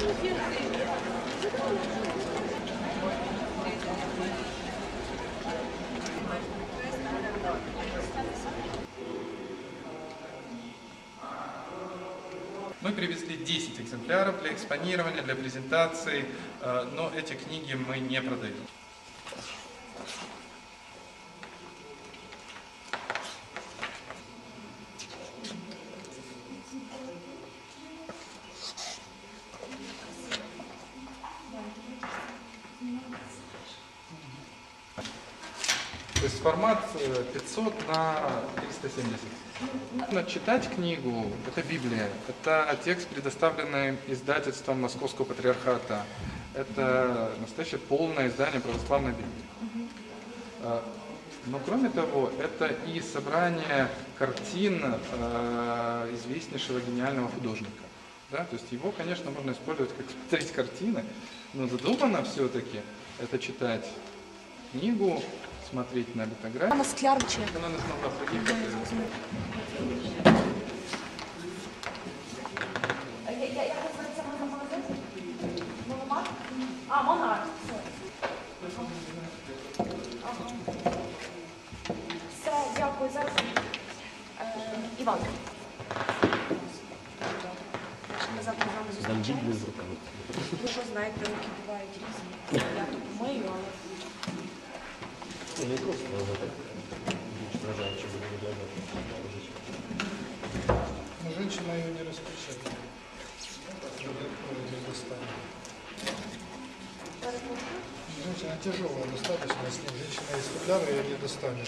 Мы привезли 10 экземпляров для экспонирования, для презентации, э, но эти книги мы не продаем. То есть формат э, 500 на 370. Нужно читать книгу, это Библия, это текст, предоставленный издательством Московского патриархата. Это настоящее полное издание православной Библии. Э, Но кроме того, это и собрание картин э, известнейшего гениального художника. Да? То есть его, конечно, можно использовать как смотреть картины, но задумано все-таки это читать книгу, смотреть на литографию. На склярче. Вона не змогла приїхати. А, монарх. Все, дякую. Зараз. Е, Іван Ми завтра з вами Там зустрічаємось. Біблію з руками. Ви що знаєте, руки бувають різні. Я тут помию, але Ну, Не просто але так. Більш вражаюче буде виглядати. Но женщина ее не распечатала. Вроде достанет. Женщина тяжелая достаточно, с ним женщина из футляра ее не достанет